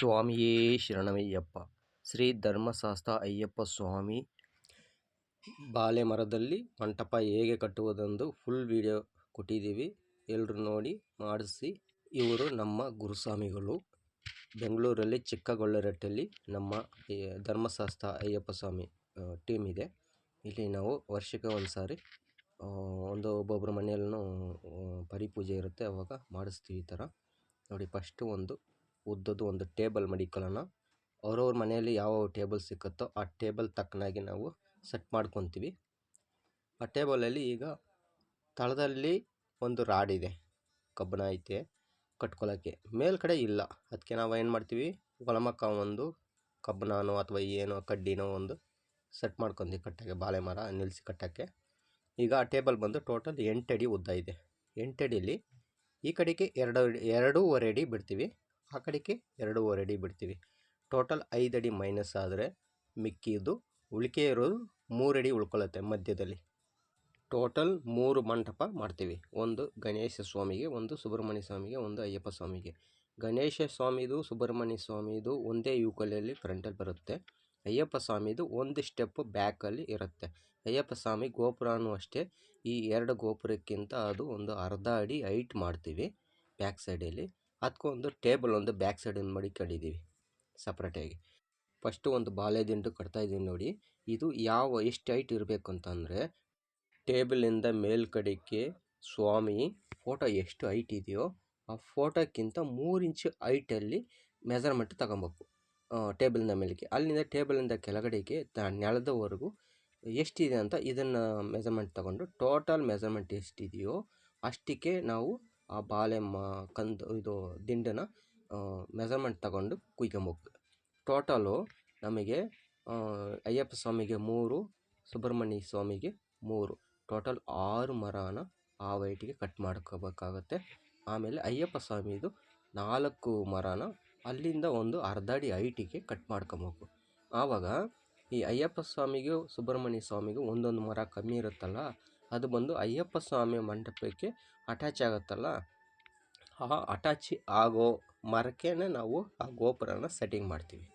ಸ್ವಾಮಿಯೇ ಶರಣಮಯ್ಯಪ್ಪ ಶ್ರೀ ಧರ್ಮಶಾಸ್ತ್ರ ಅಯ್ಯಪ್ಪ ಸ್ವಾಮಿ ಬಾಳೆ ಮರದಲ್ಲಿ ಮಂಟಪ ಹೇಗೆ ಕಟ್ಟುವುದೆಂದು ಫುಲ್ ವಿಡಿಯೋ ಕೊಟ್ಟಿದ್ದೀವಿ. ಎಲ್ಲರೂ ನೋಡಿ ಮಾಡಿಸಿ. ಇವರು ನಮ್ಮ ಗುರುಸ್ವಾಮಿಗಳು. ಬೆಂಗಳೂರಲ್ಲಿ ಚಿಕ್ಕಗೊಳ್ಳರಟ್ಟಲ್ಲಿ ನಮ್ಮ ಧರ್ಮಶಾಸ್ತ್ರ ಅಯ್ಯಪ್ಪ ಸ್ವಾಮಿ ಟೀಮ್ ಇದೆ. ಇಲ್ಲಿ ನಾವು ವರ್ಷಕ್ಕೆ ಒಂದು ಸಾರಿ ಒಂದು ಒಬ್ಬೊಬ್ಬರ ಮನೆಯಲ್ಲೂ ಪರಿಪೂಜೆ ಇರುತ್ತೆ. ಅವಾಗ ಮಾಡಿಸ್ತೀವಿ ಈ ಥರ. ನೋಡಿ ಫಸ್ಟು ಒಂದು ಉದ್ದದ್ದು ಒಂದು ಟೇಬಲ್ ಮಡಿಕೊಳ್ಳೋಣ ಅವ್ರವ್ರ ಮನೆಯಲ್ಲಿ ಯಾವ ಟೇಬಲ್ ಸಿಕ್ಕುತ್ತೋ ಆ ಟೇಬಲ್ ತಕ್ಕನಾಗಿ ನಾವು ಸೆಟ್ ಮಾಡ್ಕೊತೀವಿ. ಆ ಟೇಬಲಲ್ಲಿ ಈಗ ತಳದಲ್ಲಿ ಒಂದು ರಾಡ್ ಇದೆ. ಕಬ್ಬಣ ಐತೆ ಕಟ್ಕೊಳ್ಳೋಕ್ಕೆ ಮೇಲ್ಗಡೆ ಇಲ್ಲ. ಅದಕ್ಕೆ ನಾವು ಏನು ಮಾಡ್ತೀವಿ? ಒಳಮಕ್ಕ ಒಂದು ಕಬ್ಬಣನೋ ಅಥವಾ ಏನೋ ಕಡ್ಡಿನೋ ಒಂದು ಸೆಟ್ ಮಾಡ್ಕೊಂತೀವಿ ಕಟ್ಟೋಕ್ಕೆ ಬಾಳೆ ಮರ ನಿಲ್ಲಿಸಿ ಕಟ್ಟೋಕ್ಕೆ. ಈಗ ಆ ಟೇಬಲ್ ಬಂದು ಟೋಟಲ್ ಎಂಟು ಅಡಿ ಉದ್ದ ಇದೆ. ಎಂಟು ಅಡಿಯಲ್ಲಿ ಈ ಕಡೆಗೆ ಎರಡು, ಎರಡೂವರೆ ಅಡಿ ಬಿಡ್ತೀವಿ. ಆ ಕಡೆಗೆ ಎರಡೂವರೆ ಅಡಿ ಬಿಡ್ತೀವಿ. ಟೋಟಲ್ ಐದು ಅಡಿ ಮೈನಸ್ ಆದರೆ ಮಿಕ್ಕಿದ್ದು ಉಳಿಕೆ ಇರೋದು ಮೂರಡಿ ಉಳ್ಕೊಳ್ಳುತ್ತೆ ಮಧ್ಯದಲ್ಲಿ. ಟೋಟಲ್ ಮೂರು ಮಂಟಪ ಮಾಡ್ತೀವಿ. ಒಂದು ಗಣೇಶ ಸ್ವಾಮಿಗೆ, ಒಂದು ಸುಬ್ರಹ್ಮಣ್ಯ ಸ್ವಾಮಿಗೆ, ಒಂದು ಅಯ್ಯಪ್ಪ ಸ್ವಾಮಿಗೆ. ಗಣೇಶ ಸ್ವಾಮಿದು, ಸುಬ್ರಹ್ಮಣ್ಯ ಸ್ವಾಮಿದು ಒಂದೇ ಯುಕಲಲ್ಲಿ ಫ್ರಂಟಲ್ಲಿ ಬರುತ್ತೆ. ಅಯ್ಯಪ್ಪ ಸ್ವಾಮಿದು ಒಂದು ಸ್ಟೆಪ್ ಬ್ಯಾಕಲ್ಲಿ ಇರುತ್ತೆ. ಅಯ್ಯಪ್ಪ ಸ್ವಾಮಿ ಗೋಪುರನೂ ಅಷ್ಟೇ. ಈ ಎರಡು ಗೋಪುರಕ್ಕಿಂತ ಅದು ಒಂದು ಅರ್ಧ ಅಡಿ ಹೈಟ್ ಮಾಡ್ತೀವಿ ಬ್ಯಾಕ್ ಸೈಡಲ್ಲಿ ಅದಕ್ಕೊಂದು ಟೇಬಲ್ ಒಂದು ಬ್ಯಾಕ್ ಸೈಡಲ್ಲಿ ಮಡಿಕೊಂಡಿದ್ದೀವಿ ಸಪ್ರೇಟಾಗಿ. ಫಸ್ಟು ಒಂದು ಬಾಳೆ ದಿಂಡು ಕಟ್ತಾ ಇದ್ದೀವಿ ನೋಡಿ. ಇದು ಯಾವ ಎಷ್ಟು ಹೈಟ್ ಇರಬೇಕು ಅಂತಂದರೆ ಟೇಬಲಿಂದ ಮೇಲ್ಕಡೆಗೆ ಸ್ವಾಮಿ ಫೋಟೋ ಎಷ್ಟು ಹೈಟ್ ಇದೆಯೋ ಆ ಫೋಟೋಕ್ಕಿಂತ ಮೂರು ಇಂಚು ಹೈಟಲ್ಲಿ ಮೆಜರ್ಮೆಂಟ್ ತಗೊಬೇಕು. ಟೇಬಲಿಂದ ಮೇಲಕ್ಕೆ ಅಲ್ಲಿಂದ ಟೇಬಲಿಂದ ಕೆಳಗಡೆಗೆ ತ ನೆಲದವರೆಗೂ ಎಷ್ಟಿದೆ ಅಂತ ಇದನ್ನು ಮೆಜರ್ಮೆಂಟ್ ತಗೊಂಡು ಟೋಟಲ್ ಮೆಜರ್ಮೆಂಟ್ ಎಷ್ಟಿದೆಯೋ ಅಷ್ಟಕ್ಕೆ ನಾವು ಆ ಬಾಳೆ ಮ, ಕಂದು ಇದು ದಿಂಡನ್ನ ಮೆಸರ್ಮೆಂಟ್ ತಗೊಂಡು ಕುಯ್ಕೊಂಬೋಗ್ತದೆ ಟೋಟಲು ನಮಗೆ ಅಯ್ಯಪ್ಪ ಸ್ವಾಮಿಗೆ ಮೂರು, ಸುಬ್ರಹ್ಮಣ್ಯ ಸ್ವಾಮಿಗೆ ಮೂರು. ಟೋಟಲ್ ಆರು ಮರನ ಆ ವೈಟಿಗೆ ಕಟ್ ಮಾಡ್ಕೋಬೇಕಾಗತ್ತೆ. ಆಮೇಲೆ ಅಯ್ಯಪ್ಪ ಸ್ವಾಮಿದು ನಾಲ್ಕು ಮರನ ಅಲ್ಲಿಂದ ಒಂದು ಅರ್ಧ ಅಡಿ ಹೈಟಿಗೆ ಕಟ್ ಮಾಡ್ಕೊಬೇಕು. ಆವಾಗ ಈ ಅಯ್ಯಪ್ಪ ಸ್ವಾಮಿಗೂ ಸುಬ್ರಹ್ಮಣ್ಯ ಸ್ವಾಮಿಗೂ ಒಂದೊಂದು ಮರ ಕಮ್ಮಿ ಇರುತ್ತಲ್ಲ ಅದು ಬಂದು ಅಯ್ಯಪ್ಪ ಸ್ವಾಮಿ ಮಂಟಪಕ್ಕೆ ಅಟ್ಯಾಚ್ ಆಗುತ್ತಲ್ಲ? ಆ ಅಟ್ಯಾಚ್ ಆಗೋ ಮರಕ್ಕೆ ನಾವು ಆ ಗೋಪುರನ ಸೆಟ್ಟಿಂಗ್ ಮಾಡ್ತೀವಿ.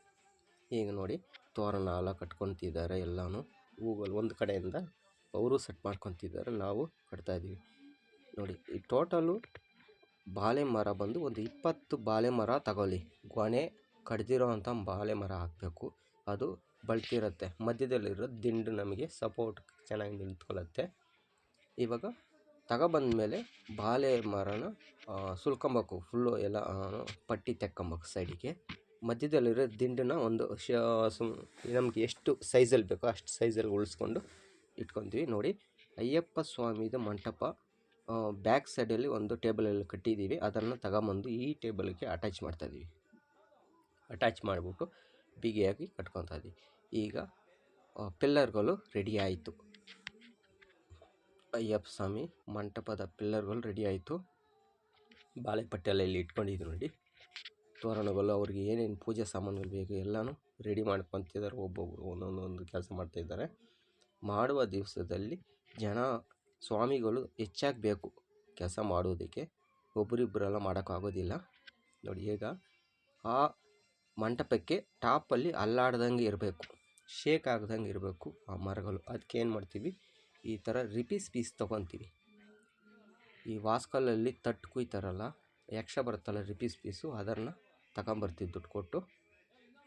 ಈಗ ನೋಡಿ, ತೋರಣ ಎಲ್ಲ ಕಟ್ಕೊತಿದ್ದಾರೆ ಎಲ್ಲನೂ. ಹೂಗಳು ಒಂದು ಕಡೆಯಿಂದ ಅವರು ಸೆಟ್ ಮಾಡ್ಕೊತಿದ್ದಾರೆ, ನಾವು ಕಟ್ತಾ ಇದ್ದೀವಿ. ನೋಡಿ, ಈ ಟೋಟಲು ಬಾಳೆ ಮರ ಬಂದು ಒಂದು ಇಪ್ಪತ್ತು ಬಾಳೆ ಮರ ತಗೊಳ್ಳಿ. ಗೊನೆ ಕಡ್ದಿರೋ ಅಂಥ ಬಾಳೆ ಮರ ಹಾಕಬೇಕು. ಅದು ಬಳ್ತಿರುತ್ತೆ. ಮಧ್ಯದಲ್ಲಿರೋ ದಿಂಡು ನಮಗೆ ಸಪೋರ್ಟ್ ಚೆನ್ನಾಗಿ ನಿಂತ್ಕೊಳ್ಳುತ್ತೆ. ಇವಾಗ ತಗೊಬಂದ ಮೇಲೆ ಬಾಳೆ ಮರನ ಸುಲ್ಕೊಬೇಕು ಫುಲ್ಲು ಎಲ್ಲ ಪಟ್ಟಿ ತೆಕ್ಕೊಬೇಕು ಸೈಡಿಗೆ ಮಧ್ಯದಲ್ಲಿರೋ ದಿಂಡನ್ನ ಒಂದು ಶ ಸುಮ್, ನಮ್ಗೆ ಎಷ್ಟು ಸೈಜಲ್ಲಿ ಬೇಕೋ ಅಷ್ಟು ಸೈಜಲ್ಲಿ ಉಳಿಸ್ಕೊಂಡು ಇಟ್ಕೊತೀವಿ. ನೋಡಿ, ಅಯ್ಯಪ್ಪ ಸ್ವಾಮಿದು ಮಂಟಪ ಬ್ಯಾಕ್ ಸೈಡಲ್ಲಿ ಒಂದು ಟೇಬಲಲ್ಲಿ ಕಟ್ಟಿದ್ದೀವಿ. ಅದನ್ನು ತಗೊಂಬಂದು ಈ ಟೇಬಲ್ಗೆ ಅಟ್ಯಾಚ್ ಮಾಡ್ತಾಯಿದ್ದೀವಿ ಅಟ್ಯಾಚ್ ಮಾಡಿಬಿಟ್ಟು ಬಿಗಿಯಾಗಿ ಕಟ್ಕೊತಾ ಇದ್ದೀವಿ ಈಗ ಪಿಲ್ಲರ್ಗಳು ರೆಡಿ ಆಯಿತು. ಅಯ್ಯಪ್ಪ ಸ್ವಾಮಿ ಮಂಟಪದ ಪಿಲ್ಲರ್ಗಳು ರೆಡಿ ಆಯಿತು. ಬಾಳೆಪಟ್ಟೆಲ್ಲ ಇಲ್ಲಿ ಇಟ್ಕೊಂಡಿದ್ರು ನೋಡಿ. ತೋರಣಗಳು, ಅವ್ರಿಗೆ ಏನೇನು ಪೂಜೆ ಸಾಮಾನುಗಳು ಬೇಕು ಎಲ್ಲನೂ ರೆಡಿ ಮಾಡ್ಕೊತಿದ್ದಾರೆ. ಒಬ್ಬೊಬ್ಬರು ಒಂದೊಂದೊಂದು ಕೆಲಸ ಮಾಡ್ತಾಯಿದ್ದಾರೆ ಮಾಡುವ ದಿವಸದಲ್ಲಿ ಜನ, ಸ್ವಾಮಿಗಳು ಹೆಚ್ಚಾಗಿ ಬೇಕು ಕೆಲಸ ಮಾಡೋದಕ್ಕೆ ಒಬ್ಬರಿಬ್ಬರೆಲ್ಲ ಮಾಡೋಕ್ಕಾಗೋದಿಲ್ಲ ನೋಡಿ ಈಗ ಆ ಮಂಟಪಕ್ಕೆ ಟಾಪಲ್ಲಿ ಅಲ್ಲಾಡ್ದಂಗೆ ಇರಬೇಕು. ಶೇಕ್ ಆಗ್ದಂಗೆ ಇರಬೇಕು ಆ ಮರಗಳು. ಅದಕ್ಕೆ ಏನು ಮಾಡ್ತೀವಿ? ಈ ಥರ ರಿಪೀಸ್ ಪೀಸ್ ತೊಗೊತೀವಿ. ಈ ವಾಸ್ಕಲಲ್ಲಿ ತಟ್ಟು ಕುಯ್ತಾರಲ್ಲ, ಯಕ್ಷ ಬರುತ್ತಲ್ಲ ರಿಪೀಸ್ ಪೀಸು, ಅದನ್ನು ತಗೊಂಬರ್ತೀವಿ ದುಡ್ಡು ಕೊಟ್ಟು.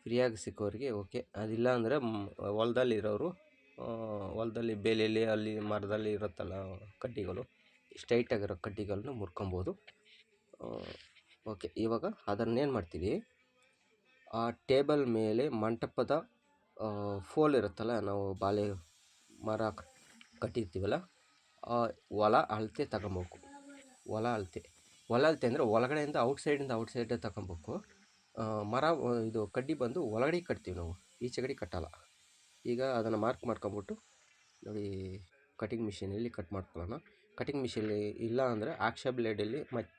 ಫ್ರೀಯಾಗಿ ಸಿಕ್ಕೋರಿಗೆ ಓಕೆ. ಅದಿಲ್ಲ ಅಂದರೆ ಹೊಲದಲ್ಲಿರೋರು ಹೊಲದಲ್ಲಿ ಬೇಲೆಯಲ್ಲಿ, ಅಲ್ಲಿ ಮರದಲ್ಲಿ ಇರುತ್ತಲ್ಲ ಕಡ್ಡಿಗಳು, ಸ್ಟ್ರೈಟಾಗಿರೋ ಕಡ್ಡಿಗಳನ್ನ ಮುರ್ಕೊಬೋದು. ಓಕೆ, ಇವಾಗ ಅದನ್ನೇನು ಮಾಡ್ತೀವಿ? ಆ ಟೇಬಲ್ ಮೇಲೆ ಮಂಟಪದ ಫೋಲ್ ಇರುತ್ತಲ್ಲ, ನಾವು ಬಾಳೆ ಮರ ಕಟ್ಟಿರ್ತೀವಲ್ಲ ಹೊಲ ಅಳತೆ ತಗೊಬೇಕು. ಹೊಲ ಅಳತೆ. ಹೊಲ ಅಳತೆ ಅಂದರೆ ಒಳಗಡೆಯಿಂದ ಔಟ್ಸೈಡಿಂದ ಔಟ್ಸೈಡ್ ತಗೊಬೇಕು. ಮರ, ಇದು ಕಡ್ಡಿ ಬಂದು ಒಳಗಡೆ ಕಟ್ತೀವಿ ನಾವು ಈಚೆಗಡೆ ಕಟ್ಟಲ್ಲ. ಈಗ ಅದನ್ನು ಮಾರ್ಕ್ ಮಾಡ್ಕೊಂಬಿಟ್ಟು ನೋಡಿ, ಕಟಿಂಗ್ ಮಿಷಿನಲ್ಲಿ ಕಟ್ ಮಾಡ್ಕೊಳ್ಳೋಣ. ಕಟಿಂಗ್ ಮಿಷಿನ್ ಇಲ್ಲ ಅಂದರೆ ಆಕ್ಷ ಬ್ಲೇಡಲ್ಲಿ ಮಚ್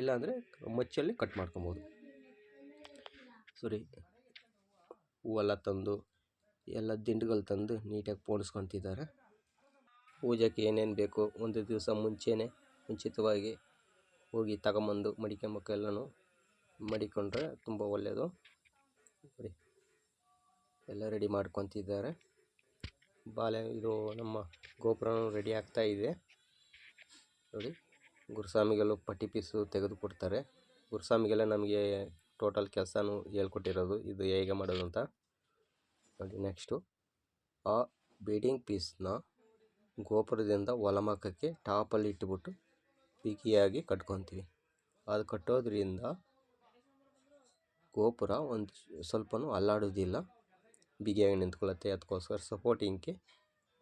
ಇಲ್ಲ ಅಂದರೆ ಮಚ್ಚಲ್ಲಿ ಕಟ್ ಮಾಡ್ಕೊಬೋದು. ಸರಿ. ಹೂವೆಲ್ಲ ತಂದು, ಎಲ್ಲ ದಿಂಡುಗಳು ತಂದು ನೀಟಾಗಿ ಪೋಣಿಸ್ಕೊತಿದ್ದಾರೆ. ಪೂಜೆಗೆ ಏನೇನು ಬೇಕು ಒಂದು ದಿವಸ ಮುಂಚೆನೇ ಮುಂಚಿತವಾಗಿ ಹೋಗಿ ತಗೊಂಬಂದು ಮಡಿಕೆಂಬಕ್ಕ ಎಲ್ಲನೂ ಮಡಿಕೊಂಡ್ರೆ ತುಂಬ ಒಳ್ಳೆಯದು. ನೋಡಿ, ಎಲ್ಲ ರೆಡಿ ಮಾಡ್ಕೊತಿದ್ದಾರೆ. ಬಾಲೆ ಇದು ನಮ್ಮ ಗೋಪುರ ರೆಡಿ ಆಗ್ತಾ ಇದೆ. ನೋಡಿ, ಗುರುಸ್ವಾಮಿಗೆಲ್ಲ ಪಟ್ಟಿ ಪೀಸು ತೆಗೆದುಕೊಡ್ತಾರೆ ಗುರುಸ್ವಾಮಿಗೆಲ್ಲ ನಮಗೆ ಟೋಟಲ್ ಕೆಲಸನೂ ಹೇಳ್ಕೊಟ್ಟಿರೋದು, ಇದು ಹೇಗೆ ಮಾಡೋದು ಅಂತ. ನೋಡಿ, ನೆಕ್ಸ್ಟು ಆ ಬೀಡಿಂಗ್ ಪೀಸ್ನ ಗೋಪುರದಿಂದ ಒಳಮುಖಕ್ಕೆ ಟಾಪಲ್ಲಿ ಇಟ್ಬಿಟ್ಟು ಬಿಗಿಯಾಗಿ ಕಟ್ಕೊತೀವಿ. ಅದು ಕಟ್ಟೋದ್ರಿಂದ ಗೋಪುರ ಒಂದು ಸ್ವಲ್ಪನೂ ಅಲ್ಲಾಡೋದಿಲ್ಲ ಬಿಗಿಯಾಗಿ ನಿಂತ್ಕೊಳ್ಳುತ್ತೆ. ಅದಕ್ಕೋಸ್ಕರ ಸಪೋರ್ಟಿಂಗ್ಗೆ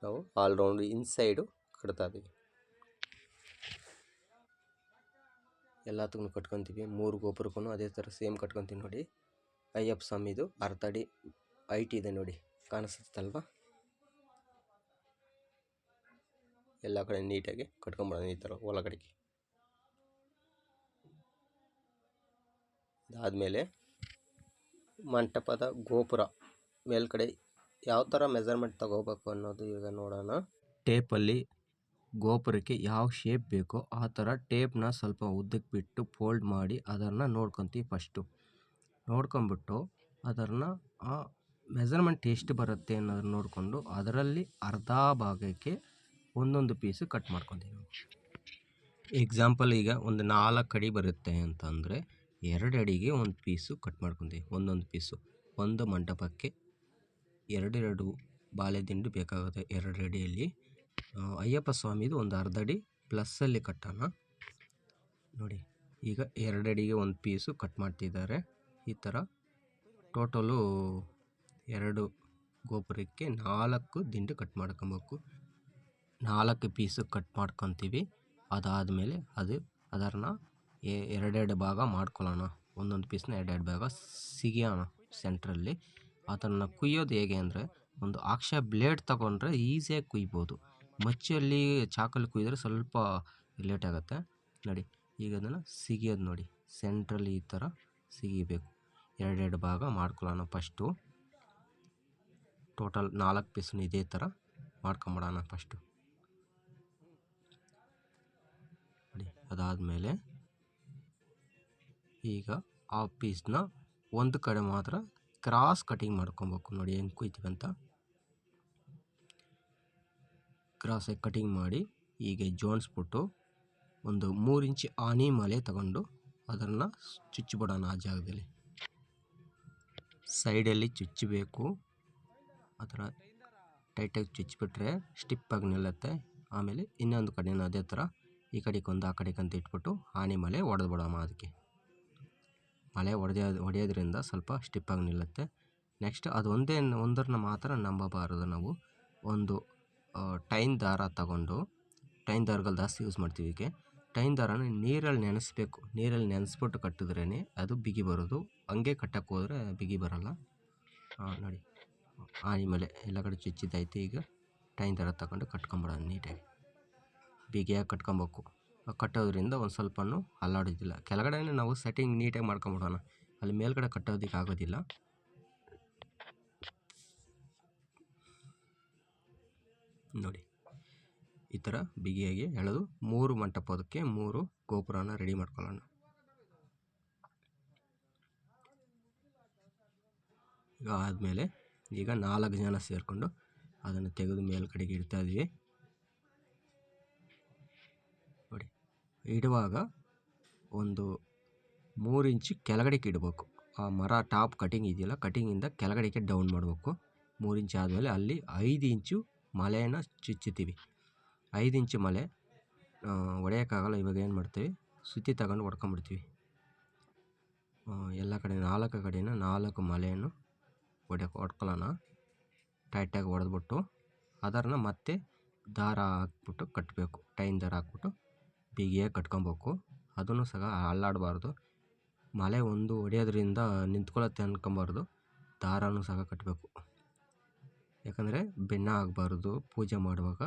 ನಾವು ಆಲ್ ರೌಂಡ್ ಇನ್ಸೈಡು ಕಟ್ತಾ ಇದ್ದೀವಿ. ಎಲ್ಲದಕ್ಕೂ ಕಟ್ಕೊತೀವಿ. ಮೂರು ಗೋಪುರಕ್ಕೂ ಅದೇ ಥರ ಸೇಮ್ ಕಟ್ಕೊತೀವಿ ನೋಡಿ. ಅಯ್ಯಪ್ಪ ಸ್ವಾಮಿದು ಅರ್ಧ ಅಡಿ ಹೈಟ್ ಇದೆ ನೋಡಿ. ಕಾಣಿಸುತ್ತಲ್ವಾ? ಎಲ್ಲ ಕಡೆ ನೀಟಾಗಿ ಕಟ್ಕೊಂಬಿಡೋಣ ಈ ಥರ ಒಳಗಡೆಗೆ. ಅದಾದಮೇಲೆ ಮಂಟಪದ ಗೋಪುರ, ಮೇಲ್ಗಡೆ ಯಾವ ಥರ ಮೆಜರ್ಮೆಂಟ್ ತಗೋಬೇಕು ಅನ್ನೋದು ಈಗ ನೋಡೋಣ. ಟೇಪಲ್ಲಿ ಗೋಪುರಕ್ಕೆ ಯಾವ ಶೇಪ್ ಬೇಕೋ ಆ ಥರ ಟೇಪ್ನ ಸ್ವಲ್ಪ ಉದ್ದಕ್ಕೆ ಬಿಟ್ಟು ಫೋಲ್ಡ್ ಮಾಡಿ ಅದನ್ನು ನೋಡ್ಕೊತೀವಿ ಫಸ್ಟು ನೋಡ್ಕೊಂಬಿಟ್ಟು ಅದನ್ನು ಆ ಮೆಜರ್ಮೆಂಟ್ ಎಷ್ಟು ಬರುತ್ತೆ ಅನ್ನೋದನ್ನ ನೋಡಿಕೊಂಡು ಅದರಲ್ಲಿ ಅರ್ಧ ಭಾಗಕ್ಕೆ ಒಂದೊಂದು ಪೀಸು ಕಟ್ ಮಾಡ್ಕೊತೀವಿ ಎಕ್ಸಾಂಪಲ್ ಈಗ ಒಂದು ನಾಲ್ಕು ಅಡಿ ಬರುತ್ತೆ ಅಂತಂದರೆ ಎರಡು ಅಡಿಗೆ ಒಂದು ಪೀಸು ಕಟ್ ಮಾಡ್ಕೊತೀವಿ ಒಂದೊಂದು ಪೀಸು ಒಂದು ಮಂಟಪಕ್ಕೆ ಎರಡೆರಡು ಬಾಳೆದಿಂಡು ಬೇಕಾಗುತ್ತೆ ಎರಡು ಅಡಿಯಲ್ಲಿ. ಅಯ್ಯಪ್ಪ ಸ್ವಾಮಿದು ಒಂದು ಅರ್ಧ ಅಡಿ ಪ್ಲಸ್ಸಲ್ಲಿ ಕಟ್ಟೋಣ. ನೋಡಿ, ಈಗ ಎರಡು ಅಡಿಗೆ ಒಂದು ಪೀಸು ಕಟ್ ಮಾಡ್ತಿದ್ದಾರೆ. ಈ ಥರ ಟೋಟಲು ಎರಡು ಗೋಪುರಕ್ಕೆ ನಾಲ್ಕು ದಿಂಡು ಕಟ್ ಮಾಡ್ಕೊಬೇಕು. ನಾಲ್ಕು ಪೀಸು ಕಟ್ ಮಾಡ್ಕೊತೀವಿ. ಅದಾದಮೇಲೆ ಅದು ಅದನ್ನು ಎರಡೆರಡು ಭಾಗ ಮಾಡ್ಕೊಳ್ಳೋಣ. ಒಂದೊಂದು ಪೀಸ್ನ ಎರಡೆರಡು ಭಾಗ ಸಿಗಿಯೋಣ ಸೆಂಟ್ರಲ್ಲಿ. ಅದನ್ನು ಕುಯ್ಯೋದು ಹೇಗೆ ಅಂದರೆ, ಒಂದು ಆಕ್ಷ ಬ್ಲೇಡ್ ತಗೊಂಡ್ರೆ ಈಸಿಯಾಗಿ ಕುಯ್ಬೋದು. ಮಚ್ಚಿಯಲ್ಲಿ ಚಾಕಲ್ಲಿ ಕುಯ್ದರೆ ಸ್ವಲ್ಪ ಲೇಟ್ ಆಗುತ್ತೆ. ನೋಡಿ, ಈಗ ಅದನ್ನು ಸಿಗಿಯೋದು ನೋಡಿ. ಸೆಂಟ್ರಲ್ಲಿ ಈ ಥರ ಸಿಗಿಬೇಕು. ಎರಡೆರಡು ಭಾಗ ಮಾಡ್ಕೊಳ್ಳೋಣ ಫಸ್ಟು. ಟೋಟಲ್ ನಾಲ್ಕು ಪೀಸ್ನ ಇದೇ ಥರ ಮಾಡ್ಕೊಂಬಿಡೋಣ ಫಸ್ಟು ನೋಡಿ ಅದಾದಮೇಲೆ ಈಗ ಆ ಪೀಸ್ನ ಒಂದು ಕಡೆ ಮಾತ್ರ ಕ್ರಾಸ್ ಕಟಿಂಗ್ ಮಾಡ್ಕೊಬೇಕು ನೋಡಿ ಹೆಂಗೆ ಕುಯ್ತೀವಿ ಅಂತ. ಕ್ರಾಸಾಗಿ ಕಟಿಂಗ್ ಮಾಡಿ ಹೀಗೆ ಜೋಡಿಸ್ಬಿಟ್ಟು ಒಂದು ಮೂರು ಇಂಚ್ ಆನಿ ಮಲೆ ತಗೊಂಡು ಅದನ್ನು ಚುಚ್ಚಿಬಿಡೋಣ ಆ ಜಾಗದಲ್ಲಿ. ಸೈಡಲ್ಲಿ ಚುಚ್ಚಬೇಕು. ಆ ಥರ ಟೈಟಾಗಿ ಚುಚ್ಚಿಬಿಟ್ರೆ ಸ್ಟಿಪ್ಪಾಗಿ ನಿಲ್ಲುತ್ತೆ. ಆಮೇಲೆ ಇನ್ನೊಂದು ಕಡೆಯೂ ಅದೇ ಥರ ಈ ಕಡೆಗೊಂದು ಆ ಕಡೆಗಂತ ಇಟ್ಬಿಟ್ಟು ಆನೆ ಮಳೆ ಹೊಡೆದು ಅದಕ್ಕೆ. ಮಳೆ ಹೊಡೆದ ಹೊಡೆಯೋದ್ರಿಂದ ಸ್ವಲ್ಪ ಸ್ಟಿಪ್ಪಾಗಿ ನಿಲ್ಲುತ್ತೆ. ನೆಕ್ಸ್ಟ್ ಅದು ಒಂದೇ ಒಂದರನ್ನ ಮಾತ್ರ ನಂಬಬಾರದು ನಾವು. ಒಂದು ಟೈನ್ ದಾರ ತಗೊಂಡು, ಟೈನ್ ದಾರಗಳು ಜಾಸ್ತಿ ಯೂಸ್ ಮಾಡ್ತೀವಿ ಇದಕ್ಕೆ. ಟೈನ್ ದಾರನ ನೀರಲ್ಲಿ ನೆನೆಸ್ಬೇಕು. ನೀರಲ್ಲಿ ನೆನೆಸ್ಬಿಟ್ಟು ಕಟ್ಟಿದ್ರೇ ಅದು ಬಿಗಿ ಬರೋದು. ಹಂಗೆ ಕಟ್ಟಕ್ಕೆ ಹೋದರೆ ಬಿಗಿ ಬರಲ್ಲ. ನೋಡಿ. ಆನೆ ಮೇಲೆ ಎಲ್ಲ ಕಡೆ ಚುಚ್ಚಿದ್ದೈತೆ ಈಗ. ಟೈನ್ ದಾರ ತಗೊಂಡು ಕಟ್ಕೊಂಬಿಡೋಣ ನೀಟಾಗಿ. ಬಿಗಿಯಾಗಿ ಕಟ್ಕೊಬೇಕು. ಕಟ್ಟೋದ್ರಿಂದ ಒಂದು ಸ್ವಲ್ಪನೂ ಅಲ್ಲಾಡೋದಿಲ್ಲ ಕೆಳಗಡೆನೇ ನಾವು ಸೆಟ್ಟಿಂಗ್ ನೀಟಾಗಿ ಮಾಡ್ಕೊಂಬಿಡೋಣ. ಅಲ್ಲಿ ಮೇಲ್ಗಡೆ ಕಟ್ಟೋದಕ್ಕೆ ಆಗೋದಿಲ್ಲ. ನೋಡಿ. ಈ ಥರ ಬಿಗಿಯಾಗಿ ಎಳೆದು ಮೂರು ಮಂಟಪದಕ್ಕೆ ಮೂರು ಗೋಪುರನ ರೆಡಿ ಮಾಡ್ಕೊಳ್ಳೋಣ. ಈಗ ಆದಮೇಲೆ ಈಗ ನಾಲ್ಕು ಜನ ಸೇರಿಕೊಂಡು ಅದನ್ನು ತೆಗೆದು ಮೇಲ್ಗಡೆಗೆ ಇಡ್ತಾ ಇದ್ವಿ ಇಡುವಾಗ ಒಂದು ಮೂರು ಇಂಚು ಕೆಳಗಡೆಗೆ ಇಡಬೇಕು. ಆ ಮರ ಟಾಪ್ ಕಟಿಂಗ್ ಇದೆಯಲ್ಲ, ಕಟಿಂಗಿಂದ ಕೆಳಗಡೆಗೆ ಡೌನ್ ಮಾಡಬೇಕು. ಮೂರು ಇಂಚು ಆದಮೇಲೆ ಅಲ್ಲಿ ಐದು ಇಂಚು ಮಲೆನ ಚುಚ್ಚುತ್ತೀವಿ. ಐದು ಇಂಚು ಮಲೆ ಒಡೆಯೋಕ್ಕಾಗಲ್ಲ, ಇವಾಗ ಏನು ಮಾಡ್ತೀವಿ? ಸುತ್ತಿ ತಗೊಂಡು ಹೊಡ್ಕೊಂಬಿಡ್ತೀವಿ ಎಲ್ಲ ಕಡೆ, ನಾಲ್ಕು ಕಡೆನ ನಾಲ್ಕು ಮಲೆಯನ್ನು ಹೊಡೆ ಹೊಡ್ಕೊಳ್ಳೋಣ ಟೈಟಾಗಿ ಹೊಡೆದ್ಬಿಟ್ಟು ಅದನ್ನು ಮತ್ತೆ ದಾರ ಹಾಕ್ಬಿಟ್ಟು ಕಟ್ಟಬೇಕು ಟೈನ್ ದಾರ ಹಾಕ್ಬಿಟ್ಟು ಬಿಗಿಯಾಗಿ ಕಟ್ಕೊಬೇಕು. ಅದನ್ನು ಸಹ ಅಲ್ಲಾಡಬಾರ್ದು. ಮಳೆ ಒಂದು ಹೊಡೆಯೋದ್ರಿಂದ ನಿಂತ್ಕೊಳ್ಳುತ್ತೆ ಅಂದ್ಕೊಬಾರ್ದು ದಾರನೂ ಸಹ ಕಟ್ಟಬೇಕು ಯಾಕಂದರೆ ಬೆನ್ನ ಆಗಬಾರ್ದು, ಪೂಜೆ ಮಾಡುವಾಗ.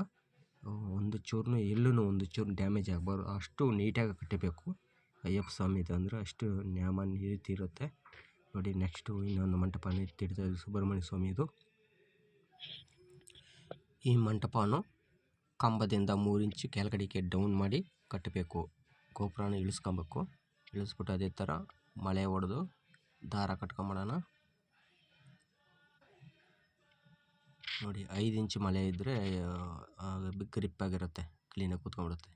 ಒಂದು ಚೂರು ಎಲ್ಲೂ ಒಂದು ಚೂರು ಡ್ಯಾಮೇಜ್ ಆಗಬಾರ್ದು. ಅಷ್ಟು ನೀಟಾಗಿ ಕಟ್ಟಬೇಕು. ಅಯ್ಯಪ್ಪ ಸ್ವಾಮಿದು ಅಂದರೆ ಅಷ್ಟು ನ್ಯಾಮ ನೀತಿ ಇರುತ್ತೆ ನೋಡಿ ನೆಕ್ಸ್ಟು ಇನ್ನೊಂದು ಮಂಟಪ ಇಟ್ಟಿರ್ತಾರೆ ಸುಬ್ರಹ್ಮಣ್ಯ ಸ್ವಾಮಿದು ಈ ಮಂಟಪವನ್ನು ಕಂಬದಿಂದ ಮೂರು ಇಂಚು ಕೆಳಗಡೆಗೆ ಡೌನ್ ಮಾಡಿ ಕಟ್ಟಬೇಕು. ಗೋಪುರನ ಇಳಿಸ್ಕೊಬೇಕು. ಇಳಿಸ್ಬಿಟ್ಟು ಅದೇ ಥರ ಮಳೆ ಹೊಡೆದು ದಾರ ಕಟ್ಕೊಂಬಿಡೋಣ. ನೋಡಿ, ಐದು ಇಂಚು ಮಳೆ ಇದ್ದರೆ ಗ್ರಿಪ್ಪಾಗಿರುತ್ತೆ ಕ್ಲೀನಾಗಿ ಕೂತ್ಕೊಂಬಿಡುತ್ತೆ.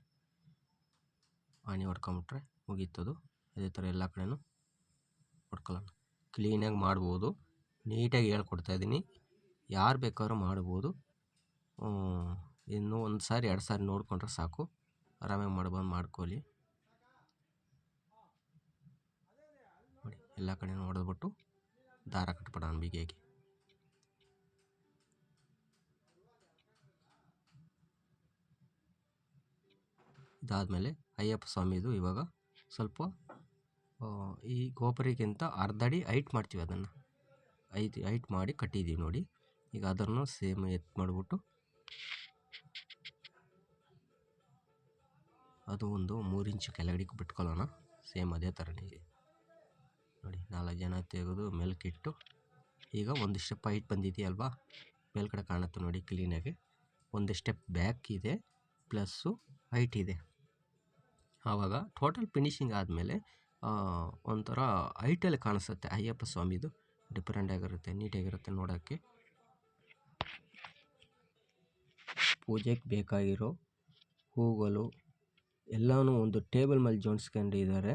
ಆಣಿ ಹೊಡ್ಕೊಂಬಿಟ್ರೆ ಮುಗೀತದು. ಅದೇ ಥರ ಎಲ್ಲ ಕಡೆನೂ ಹೊಡ್ಕೊಳ್ಳೋಣ. ಕ್ಲೀನಾಗಿ ಮಾಡ್ಬೋದು. ನೀಟಾಗಿ ಹೇಳ್ಕೊಡ್ತಾ ಇದ್ದೀನಿ. ಯಾರು ಬೇಕಾದ್ರೂ ಮಾಡ್ಬೋದು. ಇನ್ನೂ ಒಂದು ಸಾರಿ ಎರಡು ಸಾರಿ ನೋಡಿಕೊಂಡ್ರೆ ಸಾಕು. ಆರಾಮಾಗಿ ಮಾಡ್ಬಂದು ಮಾಡ್ಕೊಳ್ಳಿ ನೋಡಿ, ಎಲ್ಲ ಕಡೆಯೂ ಹೊಡೆದ್ಬಿಟ್ಟು ದಾರ ಕಟ್ಬಿಡೋಣ ಬಿಗಿಯಾಗಿ ಇದಾದಮೇಲೆ ಅಯ್ಯಪ್ಪ ಸ್ವಾಮಿದು ಇವಾಗ ಸ್ವಲ್ಪ ಈ ಗೋಪುರಕ್ಕಿಂತ ಅರ್ಧ ಅಡಿ ಹೈಟ್ ಮಾಡ್ತೀವಿ ಅದನ್ನು. ಐದು, ಹೈಟ್ ಮಾಡಿ ಕಟ್ಟಿದ್ದೀವಿ ನೋಡಿ. ಈಗ ಅದನ್ನು ಸೇಮ್ ಎತ್ ಮಾಡಿಬಿಟ್ಟು ಅದು ಒಂದು ಮೂರು ಇಂಚು ಕೆಳಗಡೆಗೆ ಬಿಟ್ಕೊಳ್ಳೋಣ. ಸೇಮ್ ಅದೇ ಥರನೇ ನೋಡಿ, ನಾಲ್ಕು ಜನ ತೆಗೆದು ಮೇಲ್ಕಿಟ್ಟು ಈಗ ಒಂದು ಸ್ಟೆಪ್ ಹೈಟ್ ಬಂದಿದೆಯಲ್ವಾ? ಮೇಲ್ಗಡೆ ಕಾಣುತ್ತೆ ನೋಡಿ ಕ್ಲೀನಾಗಿ ಒಂದು ಸ್ಟೆಪ್ ಬ್ಯಾಕ್ ಇದೆ ಪ್ಲಸ್ಸು ಹೈಟ್ ಇದೆ. ಆವಾಗ ಟೋಟಲ್ ಫಿನಿಶಿಂಗ್ ಆದಮೇಲೆ ಒಂಥರ ಹೈಟಲ್ಲಿ ಕಾಣಿಸುತ್ತೆ. ಅಯ್ಯಪ್ಪ ಸ್ವಾಮಿದು. ಡಿಫ್ರೆಂಟ್ ಆಗಿರುತ್ತೆ, ನೀಟಾಗಿರುತ್ತೆ ನೋಡೋಕ್ಕೆ. ಪೂಜೆಗೆ ಬೇಕಾಗಿರೋ ಹೂಗಳು ಎಲ್ಲನೂ ಒಂದು ಟೇಬಲ್ ಮೇಲೆ ಜೋಡಿಸ್ಕೊಂಡಿದ್ದಾರೆ.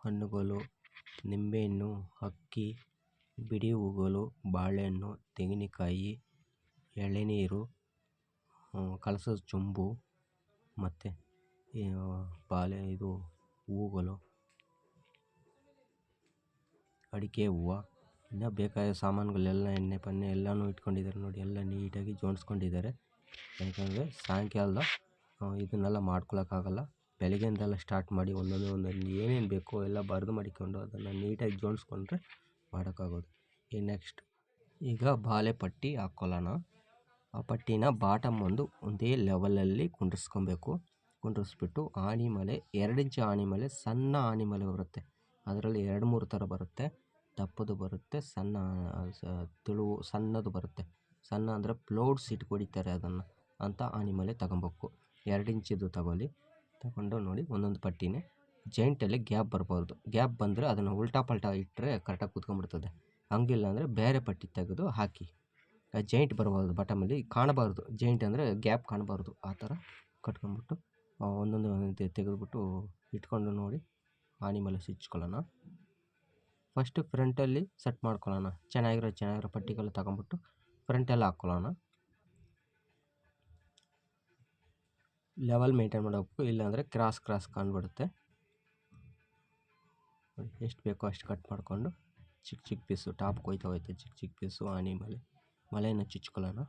ಹಣ್ಣುಗಳು, ನಿಂಬೆಹಣ್ಣು, ಅಕ್ಕಿ, ಬಿಡಿ ಹೂಗಳು, ಬಾಳೆಹಣ್ಣು, ತೆಂಗಿನಕಾಯಿ, ಎಳನೀರು ಕಳಸದ ಚೊಂಬು ಮತ್ತು ಬಾಳೆ ಇದು ಹೂಗಳು, ಅಡಿಕೆ ಹೂವು, ಇನ್ನೂ ಬೇಕಾದ ಸಾಮಾನುಗಳೆಲ್ಲ ಎಣ್ಣೆ, ಪಣ್ಣೆ ಎಲ್ಲನೂ ಇಟ್ಕೊಂಡಿದ್ದಾರೆ ನೋಡಿ, ಎಲ್ಲ ನೀಟಾಗಿ ಜೋಡಿಸ್ಕೊಂಡಿದ್ದಾರೆ. ಯಾಕಂದರೆ ಸಾಯಂಕಾಲದ ಇದನ್ನೆಲ್ಲ ಮಾಡ್ಕೊಳಕ್ಕಾಗಲ್ಲ. ಬೆಳಗ್ಗೆಯಿಂದೆಲ್ಲ ಸ್ಟಾರ್ಟ್ ಮಾಡಿ ಒಂದೊಂದೇ ಒಂದೊಂದು ಏನೇನು ಬೇಕೋ ಎಲ್ಲ ಬರೆದು ಮಾಡಿಕೊಂಡು ಅದನ್ನು ನೀಟಾಗಿ ಜೋಡಿಸ್ಕೊಂಡ್ರೆ ಮಾಡೋಕ್ಕಾಗೋದು. ಈ ನೆಕ್ಸ್ಟ್ ಈಗ ಬಾಳೆ ಪಟ್ಟಿ ಹಾಕ್ಕೊಳ್ಳೋಣ ಆ ಪಟ್ಟಿನ ಬಾಟಮ್ ಒಂದು ಒಂದೇ ಲೆವೆಲಲ್ಲಿ ಕುಂಡ್ರಿಸ್ಕೊಬೇಕು. ಕುಂಡ್ರಿಸ್ಬಿಟ್ಟು ಆನಿ ಮಲೆ, ಎರಡು ಇಂಚು ಆನಿ ಮೇಲೆ, ಸಣ್ಣ ಆನಿ ಮಲೆ ಬರುತ್ತೆ. ಅದರಲ್ಲಿ ಎರಡು ಮೂರು ಥರ ಬರುತ್ತೆ. ದಪ್ಪದು ಬರುತ್ತೆ, ಸಣ್ಣ ತುಳು ಸಣ್ಣದು ಬರುತ್ತೆ. ಸಣ್ಣ ಅಂದರೆ ಪ್ಲೌಡ್ ಸೀಟ್ ಹೊಡಿತಾರೆ ಅದನ್ನು ಅಂತ ಆನಿಮಲೇ ಮೇಲೆ ತಗೊಬೇಕು ಎರಡು ಇಂಚಿದು ತಗೊಳ್ಳಿ. ತಗೊಂಡು ನೋಡಿ ಒಂದೊಂದು ಪಟ್ಟಿನೇ ಜಾಯಿಂಟಲ್ಲಿ ಗ್ಯಾಪ್ ಬರಬಾರ್ದು ಗ್ಯಾಪ್ ಬಂದರೆ ಅದನ್ನು ಉಲ್ಟಾ ಪಲ್ಟಾ ಇಟ್ಟರೆ ಕರೆಕ್ಟಾಗಿ ಕೂತ್ಕೊಂಡ್ಬಿಡ್ತದೆ. ಹಂಗಿಲ್ಲ ಅಂದರೆ ಬೇರೆ ಪಟ್ಟಿ ತೆಗೆದು ಹಾಕಿ. ಜೈಂಟ್ ಬರಬಾರ್ದು ಬಟಮಲ್ಲಿ ಕಾಣಬಾರ್ದು. ಜೈಂಟ್ ಅಂದರೆ ಗ್ಯಾಪ್ ಕಾಣಬಾರ್ದು. ಆ ಥರ ಕಟ್ಕೊಂಡ್ಬಿಟ್ಟು ಒಂದೊಂದು ಒಂದೊಂದು ತೆಗೆದುಬಿಟ್ಟು ಇಟ್ಕೊಂಡು ನೋಡಿ ಆನಿ ಮೇಲೆ ಸಿಚ್ಕೊಳ್ಳೋಣ. ಫಸ್ಟು ಫ್ರಂಟಲ್ಲಿ ಸೆಟ್ ಮಾಡ್ಕೊಳ್ಳೋಣ. ಚೆನ್ನಾಗಿರೋ ಚೆನ್ನಾಗಿರೋ ಪಟ್ಟಿಗಳು ತಗೊಂಬಿಟ್ಟು ಫ್ರಂಟಲ್ಲಿ ಹಾಕ್ಕೊಳ್ಳೋಣ. ಲೆವೆಲ್ ಮೇಂಟೈನ್ ಮಾಡಬೇಕು. ಇಲ್ಲಾಂದರೆ ಕ್ರಾಸ್ ಕ್ರಾಸ್ ಕಾಣ್ಬಿಡುತ್ತೆ. ಎಷ್ಟು ಬೇಕೋ ಅಷ್ಟು ಕಟ್ ಮಾಡಿಕೊಂಡು ಚಿಕ್ಕ ಚಿಕ್ಕ ಪೀಸು ಟಾಪ್ ಕೊಯ್ತಾ ಹೋಯ್ತು ಚಿಕ್ಕ ಚಿಕ್ಕ ಪೀಸು ಆಣಿ ಮಲೆ ಮಲೆಯನ್ನು ಚುಚ್ಕೊಳ್ಳೋಣ.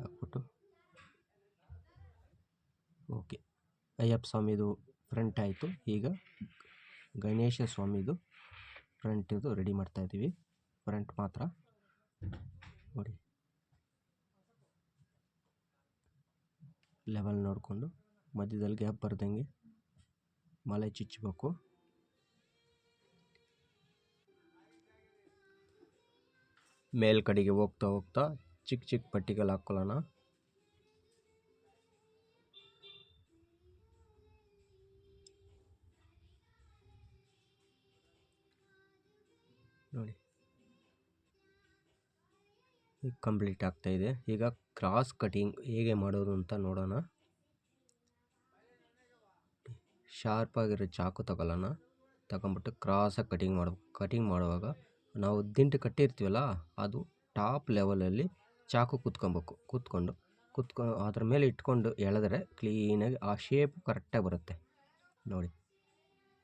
ಹಾಕ್ಬಿಟ್ಟು. ಓಕೆ ಅಯ್ಯಪ್ಪ ಸ್ವಾಮಿದು ಫ್ರಂಟ್ ಆಯಿತು. ಈಗ ಗಣೇಶ ಸ್ವಾಮಿದು ಫ್ರಂಟಿದು ರೆಡಿ ಮಾಡ್ತಾಯಿದ್ದೀವಿ ಫ್ರಂಟ್ ಮಾತ್ರ. ನೋಡಿ. ಲೆವೆಲ್ ನೋಡಿಕೊಂಡು ಮಧ್ಯದಲ್ಲಿ ಗ್ಯಾಪ್ ಬರ್ದಂಗೆ ಮಲೆ ಚುಚ್ಚಬೇಕು. ಮೇಲ್ಕಡೆಗೆ ಹೋಗ್ತಾ ಹೋಗ್ತಾ ಚಿಕ್ಕ ಚಿಕ್ಕ ಪಟ್ಟಿಗಳು ಹಾಕ್ಕೊಳ್ಳೋಣ ಈಗ ಕಂಪ್ಲೀಟ್ ಆಗ್ತಾಯಿದೆ ಈಗ ಕ್ರಾಸ್ ಕಟಿಂಗ್ ಹೇಗೆ ಮಾಡೋದು ಅಂತ ನೋಡೋಣ. ಶಾರ್ಪಾಗಿರೋ ಚಾಕು ತಗೊಳ್ಳೋಣ. ತಗೊಂಬಿಟ್ಟು ಕ್ರಾಸಾಗಿ ಕಟಿಂಗ್ ಮಾಡಬೇಕು ಕಟಿಂಗ್ ಮಾಡುವಾಗ ನಾವು ದಿಂಟು ಕಟ್ಟಿರ್ತೀವಲ್ಲ, ಅದು ಟಾಪ್ ಲೆವೆಲಲ್ಲಿ ಚಾಕು ಕೂತ್ಕೊಬೇಕು, ಕೂತ್ಕೊಂಡು, ಕೂತ್ಕೊ, ಅದ್ರ ಮೇಲೆ ಇಟ್ಕೊಂಡು ಎಳೆದ್ರೆ ಕ್ಲೀನಾಗಿ ಆ ಶೇಪ್ ಕರೆಕ್ಟಾಗಿ ಬರುತ್ತೆ. ನೋಡಿ,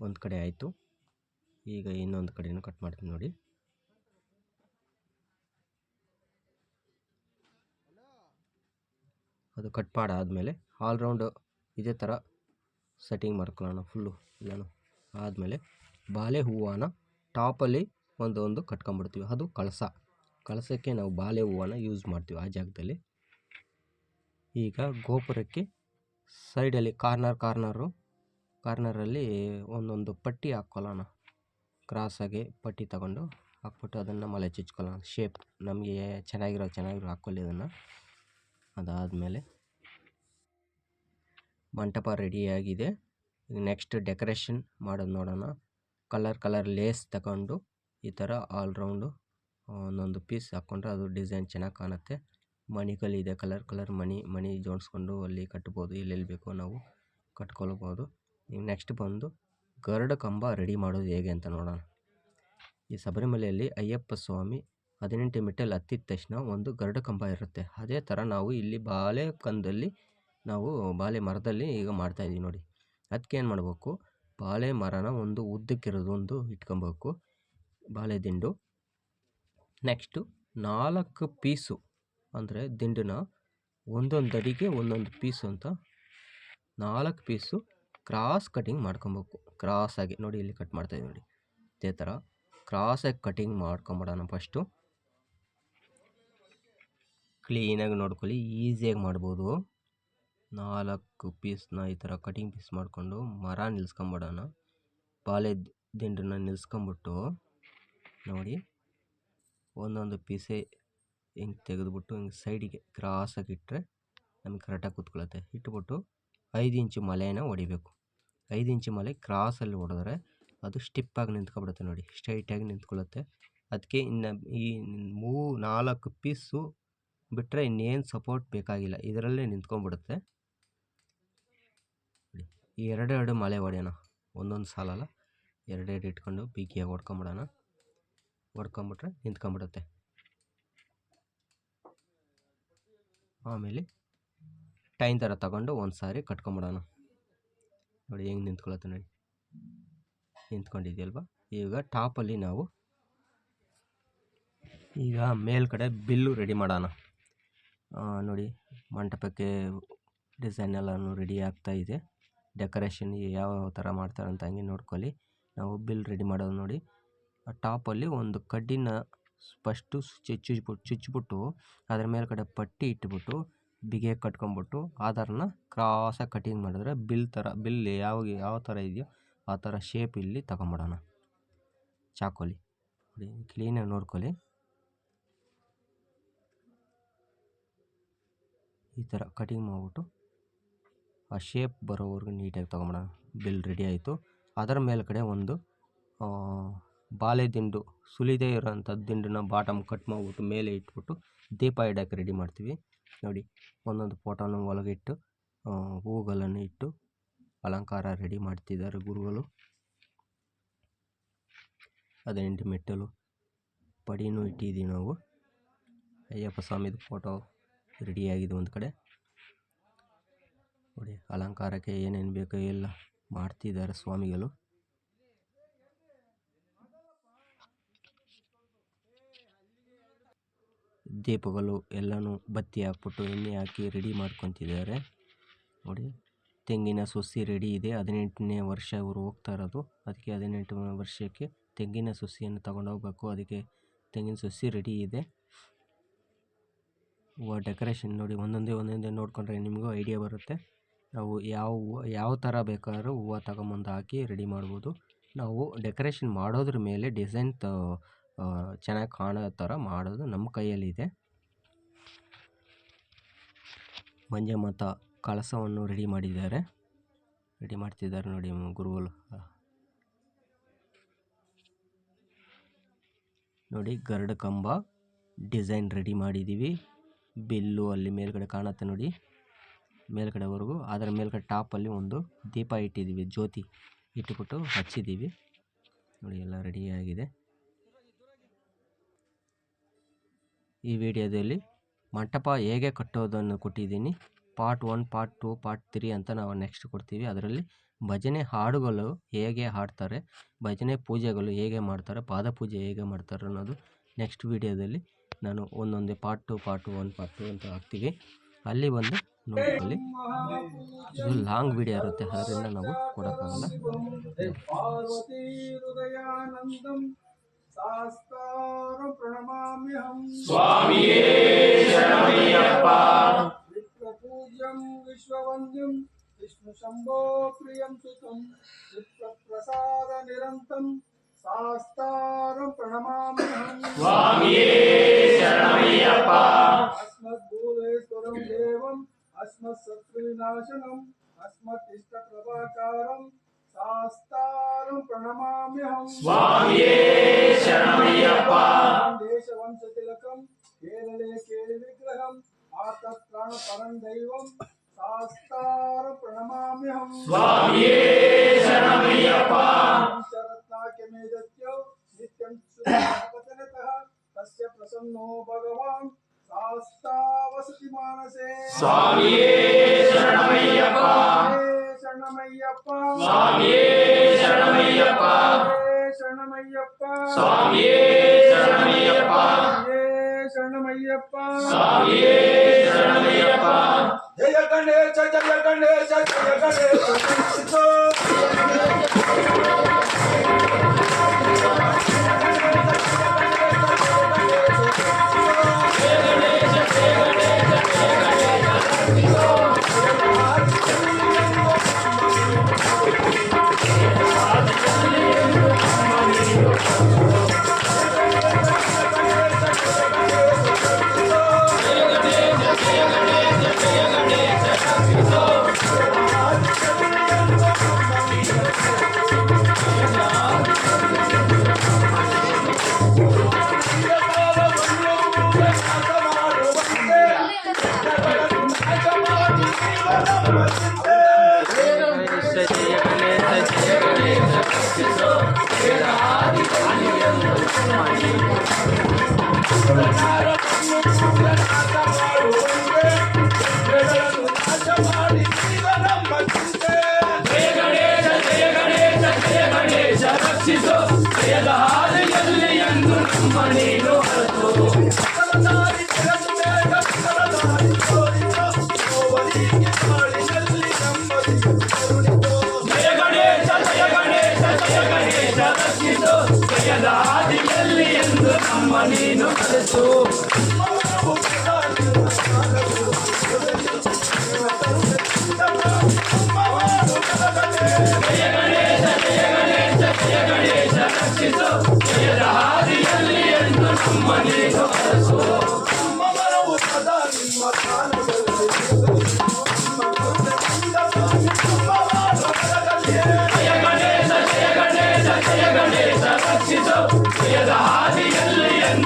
ಒಂದು ಕಡೆ ಆಯಿತು. ಈಗ ಇನ್ನೊಂದು ಕಡೆಯೂ ಕಟ್ ಮಾಡ್ತೀನಿ ನೋಡಿ. ಅದು ಕಟ್ ಮಾಡಾದಮೇಲೆ ಆಲ್ರೌಂಡು ಇದೇ ಥರ ಸೆಟ್ಟಿಂಗ್ ಮಾಡ್ಕೊಳ್ಳೋಣ ಫುಲ್ಲು ಎಲ್ಲನೂ ಆದಮೇಲೆ ಬಾಳೆ ಹೂವನ್ನು ಟಾಪಲ್ಲಿ ಒಂದು ಒಂದು ಕಟ್ಕೊಂಬಿಡ್ತೀವಿ ಅದು ಕಳಸ. ಕಳಸಕ್ಕೆ ನಾವು ಬಾಳೆ ಹೂವನ್ನು ಯೂಸ್ ಮಾಡ್ತೀವಿ ಆ ಜಾಗದಲ್ಲಿ. ಈಗ ಗೋಪುರಕ್ಕೆ ಸೈಡಲ್ಲಿ ಕಾರ್ನರ್ ಕಾರ್ನರು ಕಾರ್ನರಲ್ಲಿ ಒಂದೊಂದು ಪಟ್ಟಿ ಹಾಕ್ಕೊಳ್ಳೋಣ. ಕ್ರಾಸಾಗಿ ಪಟ್ಟಿ ತಗೊಂಡು ಹಾಕ್ಬಿಟ್ಟು ಅದನ್ನು ಮಲೆ ಚಿಚ್ಕೊಳ್ಳೋಣ ಶೇಪ್ ನಮಗೆ ಚೆನ್ನಾಗಿರೋ ಚೆನ್ನಾಗಿರೋ ಹಾಕ್ಕೊಳ್ಳಿ ಅದನ್ನು. ಅದಾದಮೇಲೆ ಮಂಟಪ ರೆಡಿಯಾಗಿದೆ. ನೆಕ್ಸ್ಟ್ ಡೆಕೋರೇಷನ್ ಮಾಡೋದು ನೋಡೋಣ. ಕಲರ್ ಕಲರ್ ಲೇಸ್ ತಗೊಂಡು ಈ ಥರ ಆಲ್ ರೌಂಡು ಒಂದೊಂದು ಪೀಸ್ ಹಾಕ್ಕೊಂಡ್ರೆ ಅದು ಡಿಸೈನ್ ಚೆನ್ನಾಗಿ ಕಾಣುತ್ತೆ. ಮಣಿಗಳಿದೆ ಕಲರ್ ಕಲರ್ ಮಣಿ ಮಣಿ ಜೋಡಿಸ್ಕೊಂಡು ಅಲ್ಲಿ ಕಟ್ಬೋದು, ಎಲ್ಲೆಲ್ಲಿ ಬೇಕೋ ನಾವು ಕಟ್ಕೊಳ್ಬೋದು. ಈಗ ನೆಕ್ಸ್ಟ್ ಬಂದು ಗರುಡ ಕಂಬ ರೆಡಿ ಮಾಡೋದು ಹೇಗೆ ಅಂತ ನೋಡೋಣ. ಈ ಶಬರಿಮಲೆಯಲ್ಲಿ ಅಯ್ಯಪ್ಪ ಸ್ವಾಮಿ ಹದಿನೆಂಟು ಮೀಟರ್ ಹತ್ತಿದ ತಕ್ಷಣ ಒಂದು ಗರುಡ ಕಂಬ ಇರುತ್ತೆ. ಅದೇ ಥರ ನಾವು ಇಲ್ಲಿ ಬಾಳೆ ಕಂದಲ್ಲಿ ನಾವು ಬಾಳೆ ಮರದಲ್ಲಿ ಈಗ ಮಾಡ್ತಾಯಿದ್ದೀವಿ ನೋಡಿ. ಅದಕ್ಕೆ ಏನು ಮಾಡಬೇಕು? ಬಾಳೆ ಮರನ ಒಂದು ಉದ್ದಕ್ಕಿರೋದು ಒಂದು ಇಟ್ಕೊಬೇಕು. ಬಾಳೆ ದಿಂಡು. ನೆಕ್ಸ್ಟು ನಾಲ್ಕು ಪೀಸು ಅಂದರೆ ದಿಂಡನ್ನ ಒಂದೊಂದು ಅಡಿಗೆ ಒಂದೊಂದು ಪೀಸು ಅಂತ ನಾಲ್ಕು ಪೀಸು ಕ್ರಾಸ್ ಕಟಿಂಗ್ ಮಾಡ್ಕೊಬೇಕು. ಕ್ರಾಸಾಗಿ ನೋಡಿ ಇಲ್ಲಿ ಕಟ್ ಮಾಡ್ತಾಯಿದ್ದೀವಿ ನೋಡಿ. ಇದೇ ಥರ ಕ್ರಾಸಾಗಿ ಕಟಿಂಗ್ ಮಾಡ್ಕೊಂಬಿಡೋಣ ಫಸ್ಟು ಕ್ಲೀನಾಗಿ ನೋಡ್ಕೊಳ್ಳಿ, ಈಸಿಯಾಗಿ ಮಾಡ್ಬೋದು. ನಾಲ್ಕು ಪೀಸ್ನ ಈ ಥರ ಕಟಿಂಗ್ ಪೀಸ್ ಮಾಡಿಕೊಂಡು ಮರ ನಿಲ್ಸ್ಕೊಂಬಿಡೋಣ. ಬಾಳೆ ದಿಂಡನ್ನ ನಿಲ್ಸ್ಕೊಂಬಿಟ್ಟು, ನೋಡಿ, ಒಂದೊಂದು ಪೀಸೇ ಹಿಂಗೆ ತೆಗೆದುಬಿಟ್ಟು ಹಿಂಗೆ ಸೈಡಿಗೆ ಕ್ರಾಸಾಗಿ ಇಟ್ಟರೆ ನಮಗೆ ಕರೆಕ್ಟಾಗಿ ಕೂತ್ಕೊಳ್ಳುತ್ತೆ. ಇಟ್ಬಿಟ್ಟು ಐದು ಇಂಚು ಮಲೆನ ಹೊಡಿಬೇಕು ಐದು ಇಂಚು ಮಲೆ ಕ್ರಾಸಲ್ಲಿ ಹೊಡೆದ್ರೆ ಅದು ಸ್ಟಿಪ್ಪಾಗಿ ನಿಂತ್ಕೊಬಿಡುತ್ತೆ ನೋಡಿ, ಸ್ಟ್ರೈಟಾಗಿ ನಿಂತ್ಕೊಳ್ಳುತ್ತೆ. ಅದಕ್ಕೆ ಇನ್ನು ಈ ಮೂ ನಾಲ್ಕು ಪೀಸು ಬಿಟ್ಟರೆ ಇನ್ನೇನು ಸಪೋರ್ಟ್ ಬೇಕಾಗಿಲ್ಲ. ಇದರಲ್ಲೇ ನಿಂತ್ಕೊಂಡ್ಬಿಡುತ್ತೆ. ಈ ಎರಡೆರಡು ಮಳೆ ಹೊಡೆಯೋಣ ಒಂದೊಂದು ಸಾಲಲ್ಲ. ಎರಡೆರಡು ಇಟ್ಕೊಂಡು ಬಿಗಿಯಾಗಿ ಹೊಡ್ಕೊಂಬಿಡೋಣ ಹೊಡ್ಕೊಂಬಿಟ್ರೆ ನಿಂತ್ಕೊಂಬಿಡುತ್ತೆ. ಆಮೇಲೆ ಟೈನ್ ಥರ ತಗೊಂಡು ಒಂದು ಸಾರಿ ಕಟ್ಕೊಂಬಿಡೋಣ. ನೋಡಿ ಹೆಂಗೆ ನಿಂತ್ಕೊಳತ್ತೆ ನೋಡಿ. ನಿಂತ್ಕೊಂಡಿದ್ಯಲ್ವಾ ಈಗ ಟಾಪಲ್ಲಿ ನಾವು ಈಗ ಮೇಲ್ಗಡೆ ಬಿಲ್ಲು ರೆಡಿ ಮಾಡೋಣ. ನೋಡಿ ಮಂಟಪಕ್ಕೆ ಡಿಸೈನ್ ಎಲ್ಲಾನು ರೆಡಿ ಆಗ್ತಾ ಇದೆ. ಡೆಕೋರೇಷನ್ ಯಾವ ಯಾವ ಥರ ಮಾಡ್ತಾರೆ ಅಂತ ಹಂಗೆ ನೋಡ್ಕೊಳ್ಳಿ. ನಾವು ಬಿಲ್ ರೆಡಿ ಮಾಡೋದು ನೋಡಿ. ಆ ಟಾಪಲ್ಲಿ ಒಂದು ಕಡ್ಡಿನ ಫಸ್ಟು ಚುಚ್ಚಿಬಿಟ್ಟು ಚುಚ್ಚಿಬಿಟ್ಟು, ಅದರ ಮೇಲ್ಗಡೆ ಪಟ್ಟಿ ಇಟ್ಬಿಟ್ಟು, ಬಿಗೆ ಕಟ್ಕೊಂಬಿಟ್ಟು ಆಧಾರನ ಕ್ರಾಸಾಗಿ ಕಟಿಂಗ್ ಮಾಡಿದ್ರೆ ಬಿಲ್ ಥರ ಬಿಲ್ ಯಾವ ಯಾವ ಥರ ಇದೆಯೋ ಆ ಥರ ಶೇಪ್ ಇಲ್ಲಿ ತಗೊಂಬಿಡೋಣ ಚಾಕೋಲಿ. ನೋಡಿ ಕ್ಲೀನಾಗಿ ನೋಡ್ಕೊಳ್ಳಿ. ಈ ಥರ ಕಟಿಂಗ್ ಮಾಡಿಬಿಟ್ಟು ಆ ಶೇಪ್ ಬರೋವರೆಗೂ ನೀಟಾಗಿ ತೊಗೊಂಬೋಣ ಬಿಲ್ ರೆಡಿ ಆಯಿತು. ಅದರ ಮೇಲ್ಗಡೆ ಒಂದು ಬಾಳೆ ದಿಂಡು, ಸುಲಿದೇ ಇರೋಂಥ ದಿಂಡನ್ನ ಬಾಟಮ್ ಕಟ್ ಮಾಡಿಬಿಟ್ಟು ಮೇಲೆ ಇಟ್ಬಿಟ್ಟು ದೀಪ ಇಡೋಕ್ಕೆ ರೆಡಿ ಮಾಡ್ತೀವಿ. ನೋಡಿ, ಒಂದೊಂದು ಫೋಟೋನ ಒಳಗಿಟ್ಟು ಹೂಗಳನ್ನು ಇಟ್ಟು ಅಲಂಕಾರ ರೆಡಿ ಮಾಡ್ತಿದ್ದಾರೆ ಗುರುಗಳು. ಹದಿನೆಂಟು ಮೆಟ್ಟಲು, ಪಡಿನೂ ಇಟ್ಟಿದ್ದೀವಿ ನಾವು. ಅಯ್ಯಪ್ಪ ಸ್ವಾಮಿದು ಫೋಟೋ ರೆಡಿಯಾಗಿದೆ ಒಂದು ಕಡೆ. ನೋಡಿ, ಅಲಂಕಾರಕ್ಕೆ ಏನೇನು ಬೇಕೋ ಎಲ್ಲ ಮಾಡ್ತಿದ್ದಾರೆ ಸ್ವಾಮಿಗಳು. ದೀಪಗಳು ಎಲ್ಲನೂ ಬತ್ತಿ ಹಾಕ್ಬಿಟ್ಟು ಎಣ್ಣೆ ಹಾಕಿ ರೆಡಿ ಮಾಡ್ಕೊತಿದ್ದಾರೆ. ನೋಡಿ, ತೆಂಗಿನ ಸೊಸಿ ರೆಡಿ ಇದೆ. ಹದಿನೆಂಟನೇ ವರ್ಷ ಇವರು ಹೋಗ್ತಾ ಇರೋದು. ಅದಕ್ಕೆ ಹದಿನೆಂಟನೇ ವರ್ಷಕ್ಕೆ ತೆಂಗಿನ ಸೊಸಿಯನ್ನು ತಗೊಂಡೋಗ್ಬೇಕು. ಅದಕ್ಕೆ ತೆಂಗಿನ ಸೊಸಿ ರೆಡಿ ಇದೆ. ಹೂವು ಡೆಕೋರೇಷನ್ ನೋಡಿ ಒಂದೊಂದೇ ಒಂದೊಂದೇ ನೋಡಿಕೊಂಡ್ರೆ ನಿಮಗೂ ಐಡಿಯಾ ಬರುತ್ತೆ. ನಾವು ಯಾವ ಯಾವ ಥರ ಬೇಕಾದ್ರೂ ಹೂವು ತಗೊಂಬಂದು ಹಾಕಿ ರೆಡಿ ಮಾಡ್ಬೋದು. ನಾವು ಡೆಕೋರೇಷನ್ ಮಾಡೋದ್ರ ಮೇಲೆ ಡಿಸೈನ್ ತ ಚೆನ್ನಾಗಿ ಕಾಣೋ ಥರ ಮಾಡೋದು ನಮ್ಮ ಕೈಯಲ್ಲಿದೆ. ಮಂಜಮಾತ ಕಳಸವನ್ನು ರೆಡಿ ಮಾಡಿದ್ದಾರೆ. ರೆಡಿ ಮಾಡ್ತಿದ್ದಾರೆ ನೋಡಿ ಗುರುಗಳು. ನೋಡಿ ಗರಡು ಕಂಬ ಡಿಸೈನ್ ರೆಡಿ ಮಾಡಿದ್ದೀವಿ. ಬಿಲ್ಲು ಅಲ್ಲಿ ಮೇಲ್ಗಡೆ ಕಾಣುತ್ತೆ ನೋಡಿ. ಮೇಲ್ಗಡೆವರೆಗೂ ಅದರ ಮೇಲ್ಗಡೆ ಟಾಪಲ್ಲಿ ಒಂದು ದೀಪ ಇಟ್ಟಿದ್ದೀವಿ ಜ್ಯೋತಿ ಇಟ್ಟುಬಿಟ್ಟು ಹಚ್ಚಿದ್ದೀವಿ ನೋಡಿ, ಎಲ್ಲ ರೆಡಿಯಾಗಿದೆ ಈ ವಿಡಿಯೋದಲ್ಲಿ ಮಂಟಪ ಹೇಗೆ ಕಟ್ಟೋದನ್ನು ಕೊಟ್ಟಿದ್ದೀನಿ part one part two part three ಅಂತ ನಾವು ನೆಕ್ಸ್ಟ್ ಕೊಡ್ತೀವಿ. ಅದರಲ್ಲಿ ಭಜನೆ ಹಾಡುಗಳು ಹೇಗೆ ಹಾಡ್ತಾರೆ, ಭಜನೆ ಪೂಜೆಗಳು ಹೇಗೆ ಮಾಡ್ತಾರೆ, ಪಾದಪೂಜೆ ಹೇಗೆ ಮಾಡ್ತಾರೆ ಅನ್ನೋದು ನೆಕ್ಸ್ಟ್ ವಿಡಿಯೋದಲ್ಲಿ ನಾನು ಒಂದೊಂದೇ part two part one part two ಅಂತ ಹಾಕ್ತೀವಿ ಅಲ್ಲಿ ಬಂದು ನೋಡ್ಕೊಳ್ಳಿ ಇದು ಲಾಂಗ್ ವಿಡಿಯೋ ಇರುತ್ತೆ ಅದರಿಂದ ನಾವು ಕೊಡೋಕ್ಕಾಗಲ್ಲ पार्वती हृदयानन्दं शास्तारं प्रणमाम्यहं स्वामिये शरणमय्यप्पा विश्वपूज्यं विश्ववन्द्यं विष्णुशम्भो प्रियं सुतं विश्वप्रसादनिरन्तं శాస్తారం ప్రణమామ్యహం స్వామియే శరణమయ్యప్ప. అస్మద్భూతేశ్వరం దేవం అస్మత్సత్రువినాశనం అస్మత్తిష్టప్రభాకారం శాస్తారం ప్రణమామ్యహం. స్వామియే శరణమయ్యప్ప. దేశవంశతిలకం కేరళే కేళి విగ్రహం ఆతత్రాణ పరం దైవం శాస్తారం ప్రణమామ్యహం. స్వామియే శరణమయ్యప్ప. काक्यमेदत्य नित्यं सुधापतनतः प्रसन्नो भगवान् सास्तावसति मानसे स्वामिये शरणमय्यप्पा। शरणमय्यप्पा। स्वामिये शरणमय्यप्पा। शरणमय्यप्पा। स्वामिये शरणमय्यप्पा। शरणमय्यप्पा। स्वामिये शरणमय्यप्पा। जय गणेश जय గణేశ ಜಯ ಎಂದು ನಮ್ಮ ನೀನು ಕಲಿಸು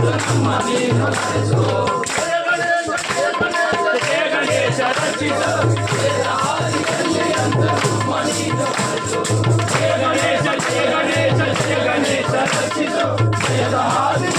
Jai Ganesha, Jai Ganesha, Jai Ganesha, Jai Ganesha, Jai Ganesha,